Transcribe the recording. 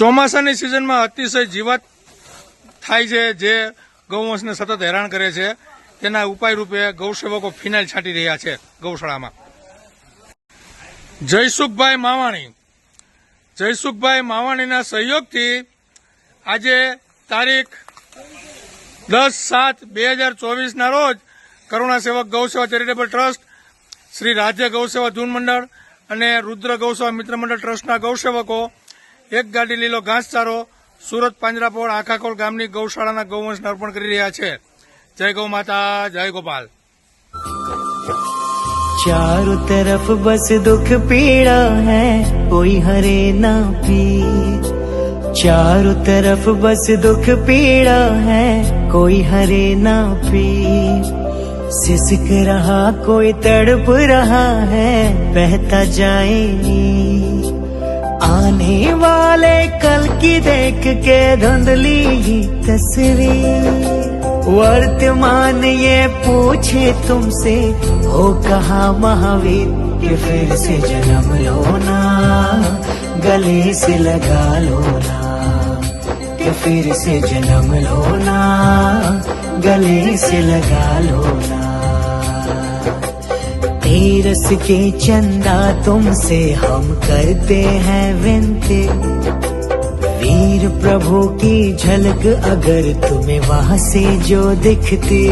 ચોમાસાની સિઝનમાં અતિશય જીવાત થાય છે, જે ગૌવંશને સતત હેરાન કરે છે. તેના ઉપાય રૂપે ગૌસેવકો ફિનાઇલ છાંટી રહ્યા છે ગૌશાળામાં. જયસુખભાઈ માવાણી. જયસુખભાઈ માવાણીના સહયોગથી આજે તારીખ દસ સાત બે હજાર ચોવીસના રોજ કરુણા સેવક ગૌસેવા ચેરિટેબલ ટ્રસ્ટ, શ્રી રાજ્ય ગૌસેવા જૂન મંડળ અને રુદ્ર ગૌસેવા મિત્ર મંડળ ટ્રસ્ટના ગૌસેવકો એક ગાડી લીલો ઘાસચારો સુરત પાંજરાપોળ આખાકોલ ગામની ગૌશાળાના ગૌવંશને અર્પણ કરી રહ્યા છે જય ગૌ માતા જય ગોપાલ चारों तरफ बस दुख पीड़ा है कोई हरे ना पीर चारों तरफ बस दुख पीड़ा है कोई हरे ना पीर सिसक रहा कोई तड़प रहा है बहता जाए नीर आने वाले कल की देख के धुंधली ही तस्वीर। वर्तमान ये पूछे तुमसे, हो कहा महावीर, कि फिर से जन्म लो ना गले से लगा लो ना कि फिर से जन्म लो ना गले से लगा लो ना तेरस के चंदा तुमसे हम करते हैं विनती वीर प्रभु की झलक अगर तुम्हें वहां से जो दिखती